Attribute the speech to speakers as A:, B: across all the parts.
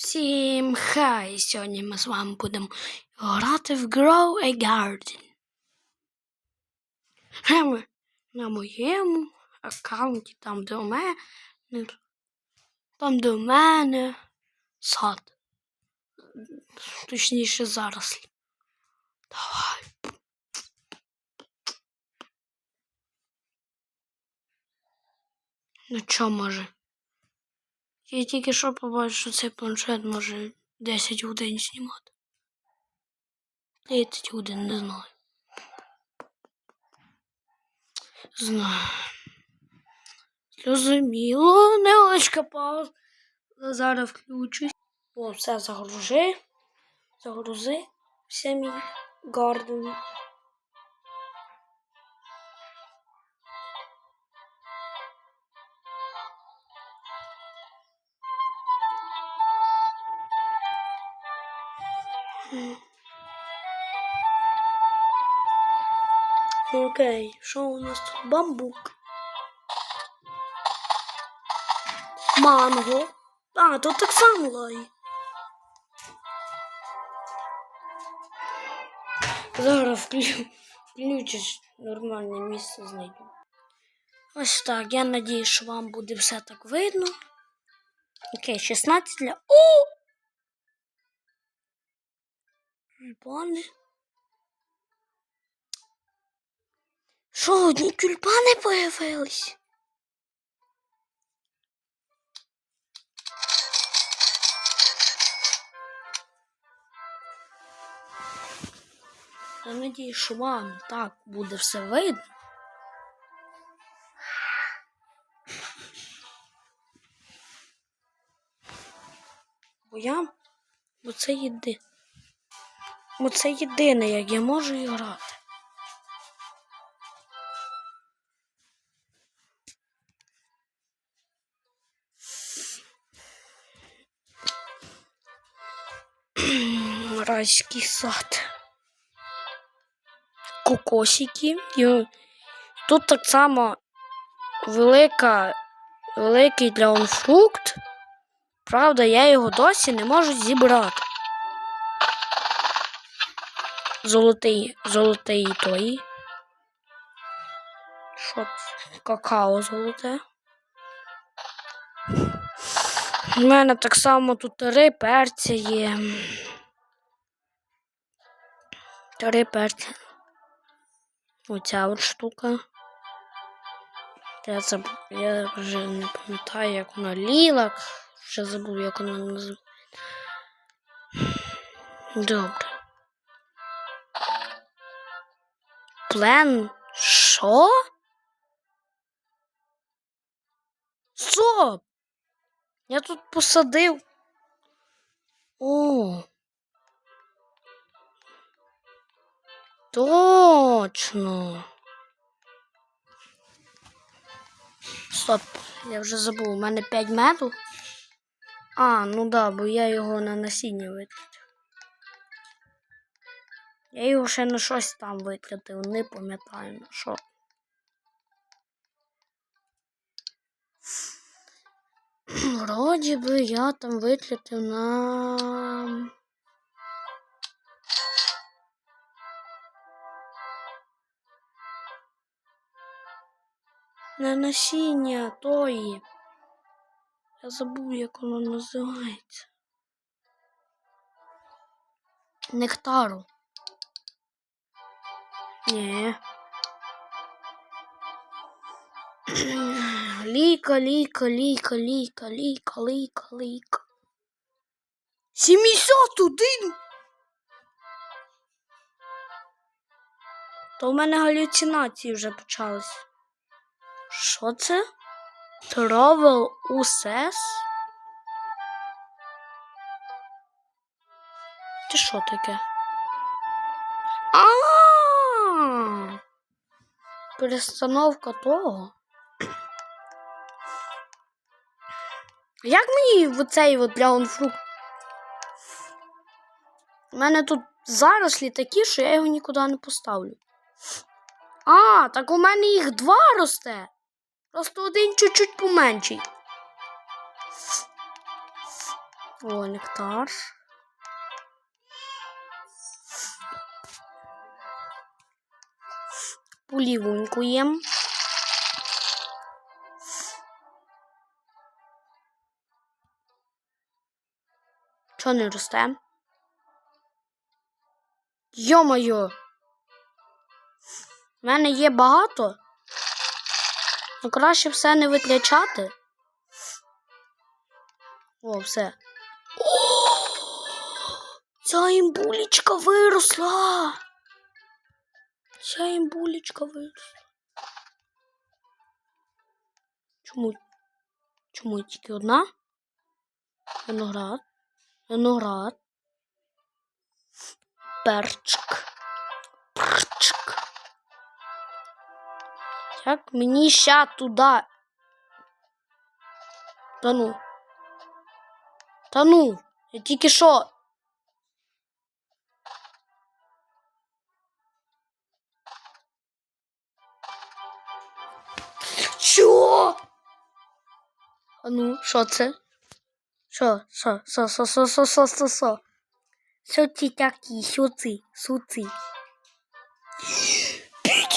A: Всім хай! Сьогодні ми з вами будемо грати в Grow a Garden. Прямо на моєму аккаунті, там де у мене, там де у мене сад. Точніше зарослі. Давай. Ну чо може? Я тільки що побачив, що цей планшет може 10 годин знімати. 30 годин, не знаю. Знаю. Зрозуміло, невеличка пауза. Зараз включусь. О, все загружи. Загрузи. Все мій гарден. Окей, що у нас тут? Бамбук. Манго. А, тут так само лай. Зараз вклю... включиш нормальне місце знайду. Ось так, я надію, що вам буде все так видно. Окей, 16 для. О! Тюльпани. Що, одні тюльпани появились? Я надію, що вам так буде все видно. Бо я, бо це єди. Бо це єдине, як я можу і грати. Райський сад. Кокосики. Тут так само велика, великий драгонфрукт. Правда, я його досі не можу зібрати. Золотий, золотий той. Що? Какао золоте. У мене так само тут три перця є. Три перця. Оця от штука. Я, забув, я вже не пам'ятаю, як вона лілак. Вже забув, як вона називається. Добре. Плен. Що? Стоп! Я тут посадив. О. Точно. Стоп, я вже забув, у мене 5 меду. А, ну да, бо я його на насіння витратив. Я його ще на щось там витратив, не пам'ятаю на що. Вроді би я там витратив на. На насіння тої. Я забув, як воно називається. Нектару. Ні. Ліка, ліка, ліка, ліка, ліка, ліка, ліка. 71! То в мене галюцинації вже почались. Що це? Travel USS? Це що таке? Перестановка того. Як мені цей от драгонфрукт? У мене тут зарослі такі, що я його нікуди не поставлю. А, так у мене їх два росте. Просто один чуть-чуть поменший. О, нектар. Полівуньку їм. Чого не росте? Йо-моє! У мене є багато. Ну краще все не витрачати. О, все. О! Ця імбулечка виросла. Ця імбулечка виросла. Чому? Чому тільки одна? Виноград. Виноград. Перчик. Перчик. Як мені ща туди? Та ну. Та ну, я тільки. Що? А ну, що це? Що, що, що, що, що, що, що, що, що? Що ці такі, що ці, що ці? 51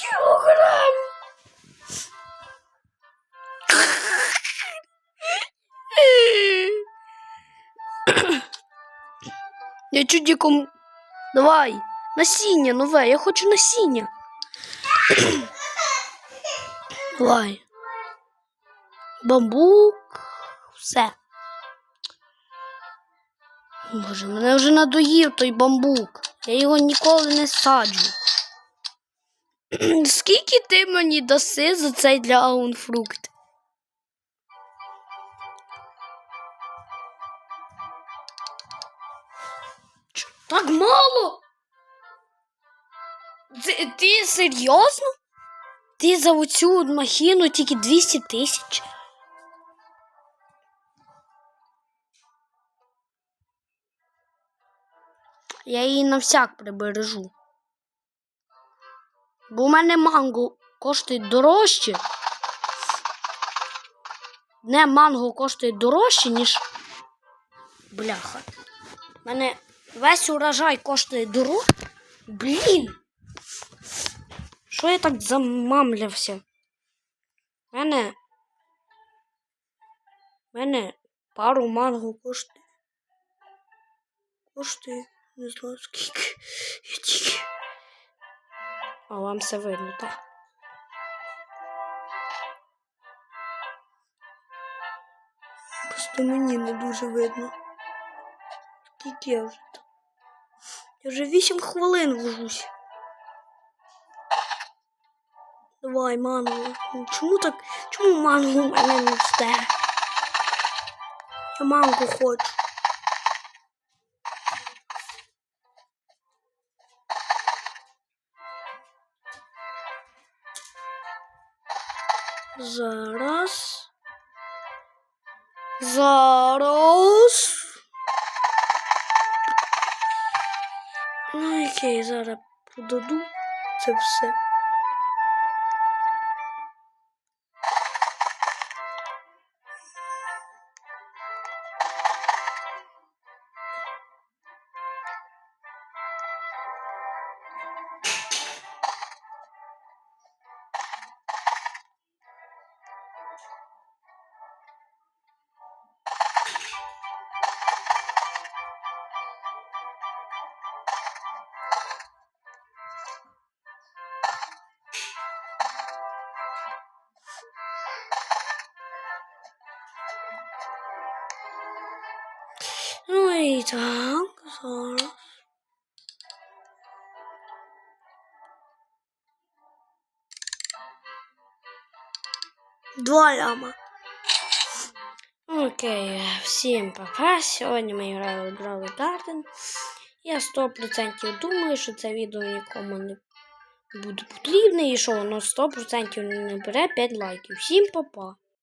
A: кілограм! Я чуть диком. Давай, насіння нове, я хочу насіння. Давай. Бамбук. Все. Боже, мене вже надоїв той бамбук. Я його ніколи не саджу. Скільки ти мені даси за цей драгонфрукт? Чо, Так мало? Це- ти серйозно? Ти за оцю махіну тільки 200 тисяч? Я її на всяк прибережу. Бо у мене манго коштує дорожче. Не манго коштує дорожче, ніж. Бляха. У мене весь урожай коштує дорожче. Блін. Що я так замамлявся? У мене. У мене пару манго коштує. Коштує. Не знаю скільки. Я тільки. А вам все видно, так? Просто мені не дуже видно. Скільки я вже там? Я вже 8 хвилин вожусь. Давай, манго. Ну, Чому так? Чому манго у мене не росте? Я манго хочу. Зараз. Зараз. Ну, окей, зараз продаду це все. Ну і так. Два ляма. Окей, всім пока. Сьогодні ми грали в Grow Garden. Я 100% думаю, що це відео нікому не буде потрібне і що воно 100% не бере 5 лайків. Всім па-па.